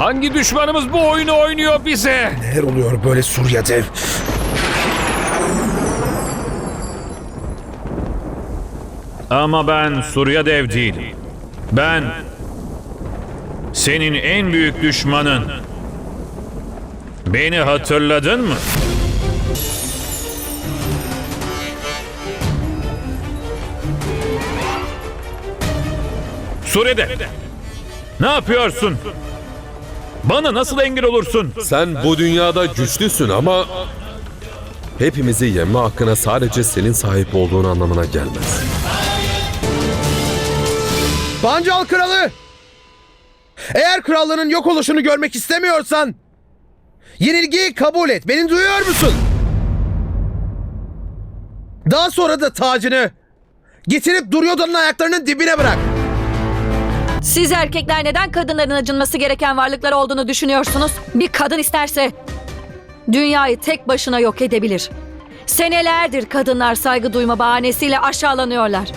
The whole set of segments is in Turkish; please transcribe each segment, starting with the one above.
Hangi düşmanımız bu oyunu oynuyor bize? Neler oluyor böyle Surya dev? Ama ben Surya Dev değilim. Ben senin en büyük düşmanın. Beni hatırladın mı? Surede. Ne yapıyorsun? Bana nasıl engel olursun? Sen bu dünyada güçlüsün ama hepimizi yemme hakkına sadece senin sahip olduğun anlamına gelmez. Pancal kralı! Eğer krallığının yok oluşunu görmek istemiyorsan yenilgiyi kabul et. Beni duyuyor musun? Daha sonra da tacını getirip Duryodhan'ın ayaklarının dibine bırak. Siz erkekler neden kadınların acınması gereken varlıklar olduğunu düşünüyorsunuz? Bir kadın isterse dünyayı tek başına yok edebilir. Senelerdir kadınlar saygı duyma bahanesiyle aşağılanıyorlar.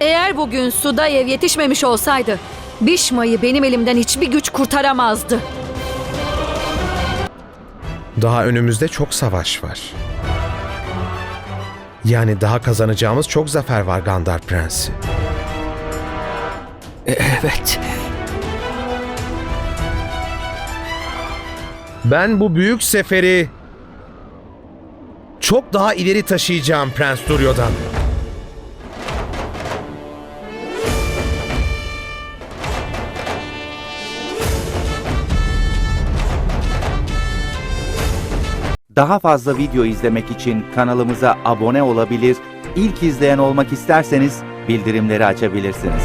Eğer bugün Sudayev yetişmemiş olsaydı Bişma'yı benim elimden hiçbir güç kurtaramazdı. Daha önümüzde çok savaş var. Yani daha kazanacağımız çok zafer var Gandhar Prensi. Evet. Ben bu büyük seferi çok daha ileri taşıyacağım Prens Duryodhan. Daha fazla video izlemek için kanalımıza abone olabilir, ilk izleyen olmak isterseniz bildirimleri açabilirsiniz.